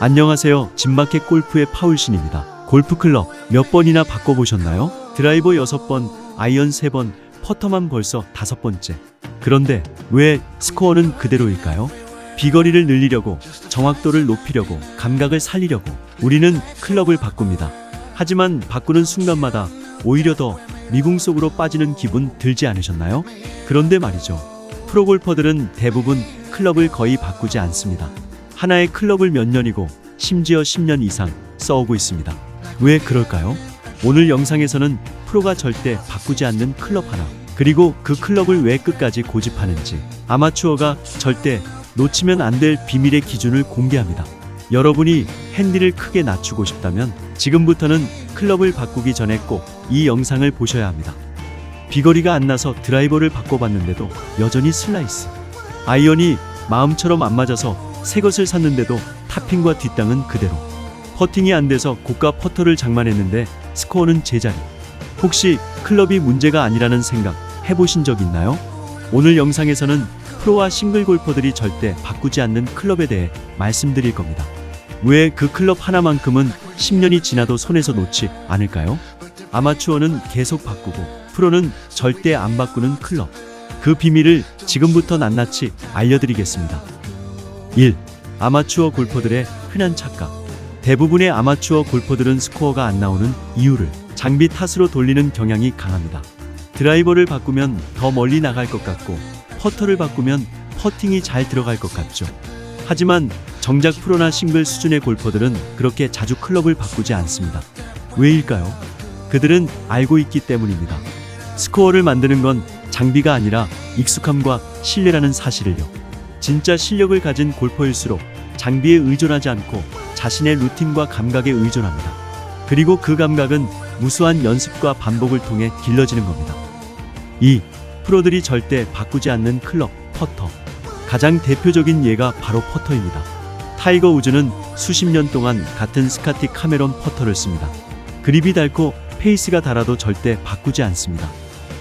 안녕하세요. 진마켓 골프의 파울신입니다. 골프클럽 몇 번이나 바꿔보셨나요? 드라이버 6번, 아이언 3번, 퍼터만 벌써 다섯 번째. 그런데 왜 스코어는 그대로일까요? 비거리를 늘리려고, 정확도를 높이려고, 감각을 살리려고 우리는 클럽을 바꿉니다. 하지만 바꾸는 순간마다 오히려 더 미궁 속으로 빠지는 기분 들지 않으셨나요? 그런데 말이죠. 프로골퍼들은 대부분 클럽을 거의 바꾸지 않습니다. 하나의 클럽을 몇 년이고 심지어 10년 이상 써오고 있습니다. 왜 그럴까요? 오늘 영상에서는 프로가 절대 바꾸지 않는 클럽 하나, 그리고 그 클럽을 왜 끝까지 고집하는지, 아마추어가 절대 놓치면 안 될 비밀의 기준을 공개합니다. 여러분이 핸디를 크게 낮추고 싶다면 지금부터는 클럽을 바꾸기 전에 꼭 이 영상을 보셔야 합니다. 비거리가 안 나서 드라이버를 바꿔봤는데도 여전히 슬라이스. 아이언이 마음처럼 안 맞아서 새 것을 샀는데도 탑핑과 뒷땅은 그대로. 퍼팅이 안 돼서 고가 퍼터를 장만했는데 스코어는 제자리. 혹시 클럽이 문제가 아니라는 생각 해보신 적 있나요? 오늘 영상에서는 프로와 싱글 골퍼들이 절대 바꾸지 않는 클럽에 대해 말씀드릴 겁니다. 왜 그 클럽 하나만큼은 10년이 지나도 손에서 놓지 않을까요? 아마추어는 계속 바꾸고 프로는 절대 안 바꾸는 클럽. 그 비밀을 지금부터 낱낱이 알려드리겠습니다. 1. 아마추어 골퍼들의 흔한 착각. 대부분의 아마추어 골퍼들은 스코어가 안 나오는 이유를 장비 탓으로 돌리는 경향이 강합니다. 드라이버를 바꾸면 더 멀리 나갈 것 같고 퍼터를 바꾸면 퍼팅이 잘 들어갈 것 같죠. 하지만 정작 프로나 싱글 수준의 골퍼들은 그렇게 자주 클럽을 바꾸지 않습니다. 왜일까요? 그들은 알고 있기 때문입니다. 스코어를 만드는 건 장비가 아니라 익숙함과 신뢰라는 사실을요. 진짜 실력을 가진 골퍼일수록 장비에 의존하지 않고 자신의 루틴과 감각에 의존합니다. 그리고 그 감각은 무수한 연습과 반복을 통해 길러지는 겁니다. 2. 프로들이 절대 바꾸지 않는 클럽, 퍼터. 가장 대표적인 예가 바로 퍼터입니다. 타이거 우즈는 수십 년 동안 같은 스카티 카메론 퍼터를 씁니다. 그립이 닳고 페이스가 달아도 절대 바꾸지 않습니다.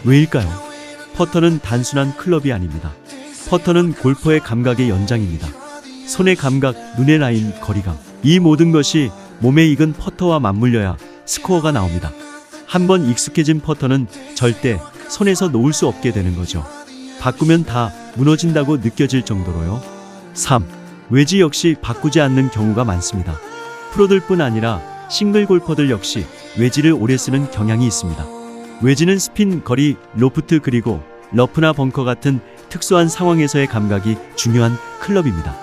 왜일까요? 퍼터는 단순한 클럽이 아닙니다. 퍼터는 골퍼의 감각의 연장입니다. 손의 감각, 눈의 라인, 거리감. 이 모든 것이 몸에 익은 퍼터와 맞물려야 스코어가 나옵니다. 한번 익숙해진 퍼터는 절대 손에서 놓을 수 없게 되는 거죠. 바꾸면 다 무너진다고 느껴질 정도로요. 3. 외지 역시 바꾸지 않는 경우가 많습니다. 프로들 뿐 아니라 싱글 골퍼들 역시 외지를 오래 쓰는 경향이 있습니다. 외지는 스핀, 거리, 로프트 그리고 러프나 벙커 같은 특수한 상황에서의 감각이 중요한 클럽입니다.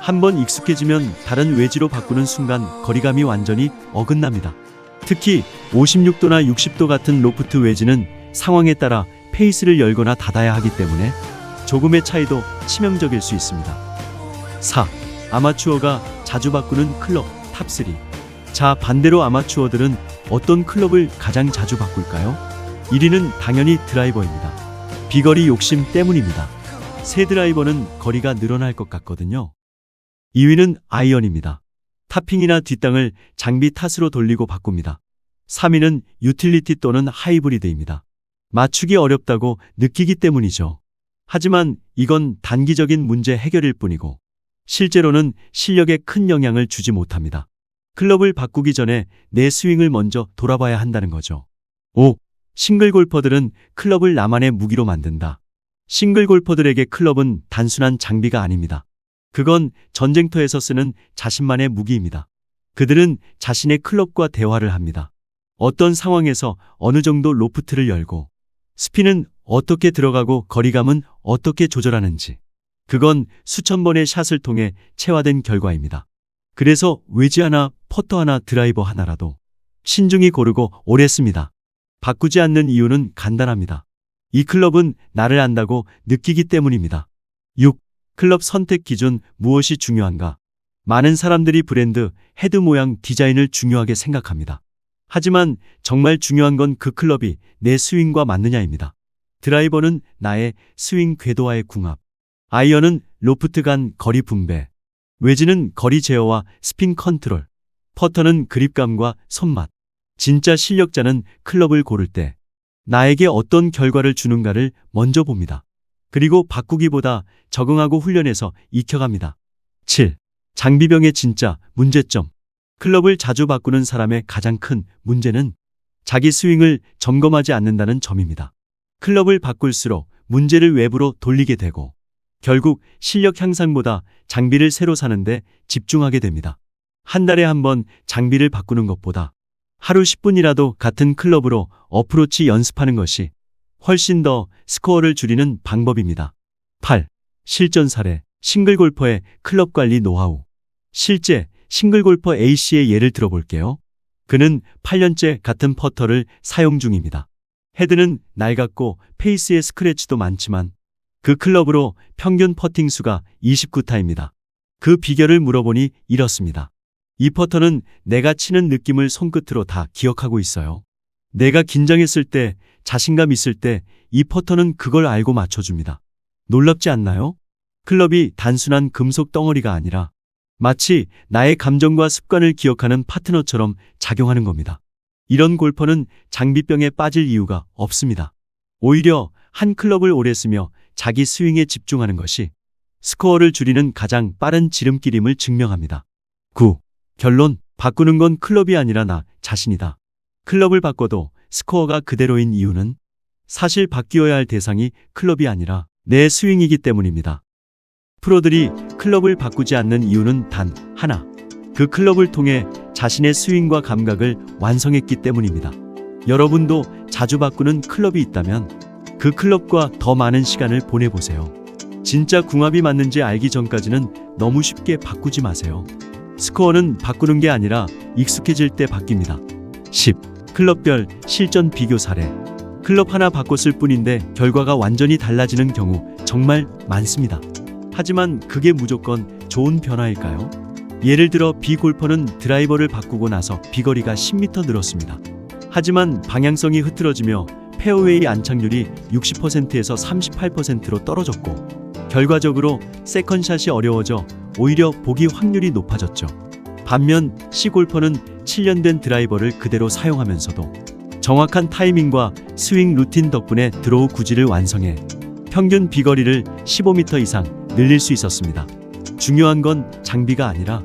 한번 익숙해지면 다른 외지로 바꾸는 순간 거리감이 완전히 어긋납니다. 특히 56도나 60도 같은 로프트 외지는 상황에 따라 페이스를 열거나 닫아야 하기 때문에 조금의 차이도 치명적일 수 있습니다. 4. 아마추어가 자주 바꾸는 클럽 탑3. 자, 반대로 아마추어들은 어떤 클럽을 가장 자주 바꿀까요? 1위는 당연히 드라이버입니다. 비거리 욕심 때문입니다. 새 드라이버는 거리가 늘어날 것 같거든요. 2위는 아이언입니다. 타핑이나 뒷땅을 장비 탓으로 돌리고 바꿉니다. 3위는 유틸리티 또는 하이브리드입니다. 맞추기 어렵다고 느끼기 때문이죠. 하지만 이건 단기적인 문제 해결일 뿐이고 실제로는 실력에 큰 영향을 주지 못합니다. 클럽을 바꾸기 전에 내 스윙을 먼저 돌아봐야 한다는 거죠. 5. 싱글 골퍼들은 클럽을 나만의 무기로 만든다. 싱글 골퍼들에게 클럽은 단순한 장비가 아닙니다. 그건 전쟁터에서 쓰는 자신만의 무기입니다. 그들은 자신의 클럽과 대화를 합니다. 어떤 상황에서 어느 정도 로프트를 열고 스핀은 어떻게 들어가고 거리감은 어떻게 조절하는지 그건 수천 번의 샷을 통해 체화된 결과입니다. 그래서 외지 하나, 퍼터 하나, 드라이버 하나라도 신중히 고르고 오래 씁니다. 바꾸지 않는 이유는 간단합니다. 이 클럽은 나를 안다고 느끼기 때문입니다. 6. 클럽 선택 기준 무엇이 중요한가? 많은 사람들이 브랜드, 헤드 모양, 디자인을 중요하게 생각합니다. 하지만 정말 중요한 건 그 클럽이 내 스윙과 맞느냐입니다. 드라이버는 나의 스윙 궤도와의 궁합. 아이언은 로프트 간 거리 분배. 외지는 거리 제어와 스핀 컨트롤. 퍼터는 그립감과 손맛. 진짜 실력자는 클럽을 고를 때 나에게 어떤 결과를 주는가를 먼저 봅니다. 그리고 바꾸기보다 적응하고 훈련해서 익혀갑니다. 7. 장비병의 진짜 문제점. 클럽을 자주 바꾸는 사람의 가장 큰 문제는 자기 스윙을 점검하지 않는다는 점입니다. 클럽을 바꿀수록 문제를 외부로 돌리게 되고 결국 실력 향상보다 장비를 새로 사는데 집중하게 됩니다. 한 달에 한 번 장비를 바꾸는 것보다 하루 10분이라도 같은 클럽으로 어프로치 연습하는 것이 훨씬 더 스코어를 줄이는 방법입니다. 8. 실전 사례, 싱글 골퍼의 클럽 관리 노하우. 실제 싱글 골퍼 A씨의 예를 들어볼게요. 그는 8년째 같은 퍼터를 사용 중입니다. 헤드는 낡았고 페이스의 스크래치도 많지만 그 클럽으로 평균 퍼팅 수가 29타입니다. 그 비결을 물어보니 이렇습니다. 이 퍼터는 내가 치는 느낌을 손끝으로 다 기억하고 있어요. 내가 긴장했을 때, 자신감 있을 때 이 퍼터는 그걸 알고 맞춰줍니다. 놀랍지 않나요? 클럽이 단순한 금속 덩어리가 아니라 마치 나의 감정과 습관을 기억하는 파트너처럼 작용하는 겁니다. 이런 골퍼는 장비병에 빠질 이유가 없습니다. 오히려 한 클럽을 오래 쓰며 자기 스윙에 집중하는 것이 스코어를 줄이는 가장 빠른 지름길임을 증명합니다. 9. 결론, 바꾸는 건 클럽이 아니라 나 자신이다. 클럽을 바꿔도 스코어가 그대로인 이유는 사실 바뀌어야 할 대상이 클럽이 아니라 내 스윙이기 때문입니다. 프로들이 클럽을 바꾸지 않는 이유는 단 하나. 그 클럽을 통해 자신의 스윙과 감각을 완성했기 때문입니다. 여러분도 자주 바꾸는 클럽이 있다면 그 클럽과 더 많은 시간을 보내보세요. 진짜 궁합이 맞는지 알기 전까지는 너무 쉽게 바꾸지 마세요. 스코어는 바꾸는 게 아니라 익숙해질 때 바뀝니다. 10. 클럽별 실전 비교 사례. 클럽 하나 바꿨을 뿐인데 결과가 완전히 달라지는 경우 정말 많습니다. 하지만 그게 무조건 좋은 변화일까요? 예를 들어 B 골퍼는 드라이버를 바꾸고 나서 비거리가 10m 늘었습니다. 하지만 방향성이 흐트러지며 페어웨이 안착률이 60%에서 38%로 떨어졌고 결과적으로 세컨샷이 어려워져 오히려 보기 확률이 높아졌죠. 반면 C 골퍼는 7년 된 드라이버를 그대로 사용하면서도 정확한 타이밍과 스윙 루틴 덕분에 드로우 구질을 완성해 평균 비거리를 15m 이상 늘릴 수 있었습니다. 중요한 건 장비가 아니라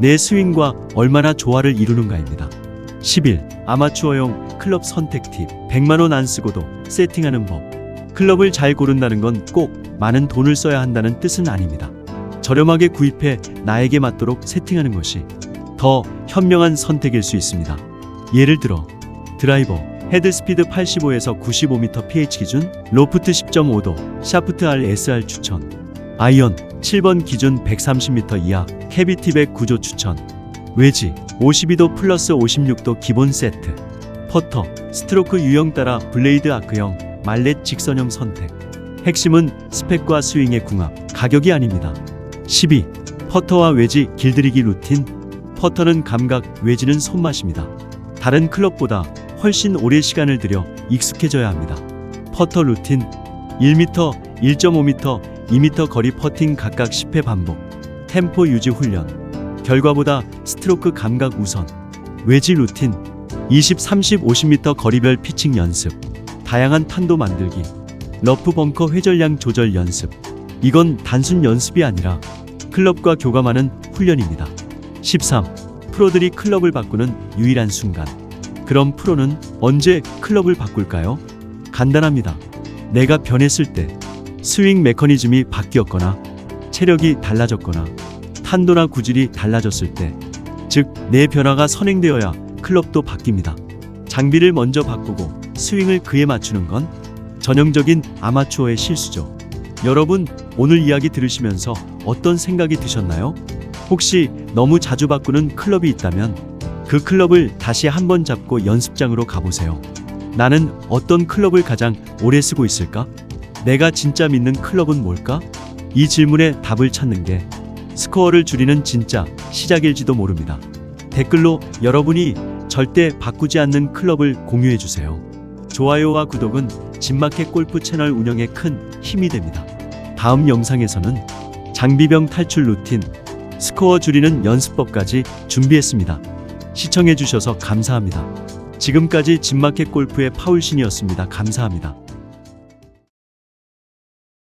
내 스윙과 얼마나 조화를 이루는가입니다. 11. 아마추어용 클럽 선택 팁. 100만원 안 쓰고도 세팅하는 법. 클럽을 잘 고른다는 건 꼭 많은 돈을 써야 한다는 뜻은 아닙니다. 저렴하게 구입해 나에게 맞도록 세팅하는 것이 더 현명한 선택일 수 있습니다. 예를 들어 드라이버 헤드 스피드 85에서 95m pH 기준, 로프트 10.5도, 샤프트 R SR 추천, 아이언 7번 기준 130m 이하, 캐비티 백 구조 추천, 외지 52도 플러스 56도 기본 세트, 퍼터, 스트로크 유형 따라 블레이드 아크형, 말렛 직선형 선택. 핵심은 스펙과 스윙의 궁합, 가격이 아닙니다. 12. 퍼터와 외지 길들이기 루틴. 퍼터는 감각, 외지는 손맛입니다. 다른 클럽보다 훨씬 오래 시간을 들여 익숙해져야 합니다. 퍼터 루틴 1m, 1.5m, 2m 거리 퍼팅 각각 10회 반복. 템포 유지 훈련. 결과보다 스트로크 감각 우선. 외지 루틴 20, 30, 50m 거리별 피칭 연습. 다양한 탄도 만들기. 러프 벙커 회전량 조절 연습. 이건 단순 연습이 아니라 클럽과 교감하는 훈련입니다. 13. 프로들이 클럽을 바꾸는 유일한 순간. 그럼 프로는 언제 클럽을 바꿀까요? 간단합니다. 내가 변했을 때, 스윙 메커니즘이 바뀌었거나, 체력이 달라졌거나, 탄도나 구질이 달라졌을 때, 즉, 내 변화가 선행되어야 클럽도 바뀝니다. 장비를 먼저 바꾸고 스윙을 그에 맞추는 건 전형적인 아마추어의 실수죠. 여러분, 오늘 이야기 들으시면서 어떤 생각이 드셨나요? 혹시 너무 자주 바꾸는 클럽이 있다면 그 클럽을 다시 한번 잡고 연습장으로 가보세요. 나는 어떤 클럽을 가장 오래 쓰고 있을까? 내가 진짜 믿는 클럽은 뭘까? 이 질문에 답을 찾는 게 스코어를 줄이는 진짜 시작일지도 모릅니다. 댓글로 여러분이 절대 바꾸지 않는 클럽을 공유해 주세요. 좋아요와 구독은 진마켓 골프 채널 운영에 큰 힘이 됩니다. 다음 영상에서는 장비병 탈출 루틴, 스코어 줄이는 연습법까지 준비했습니다. 시청해 주셔서 감사합니다. 지금까지 진마켓 골프의 파울신이었습니다. 감사합니다.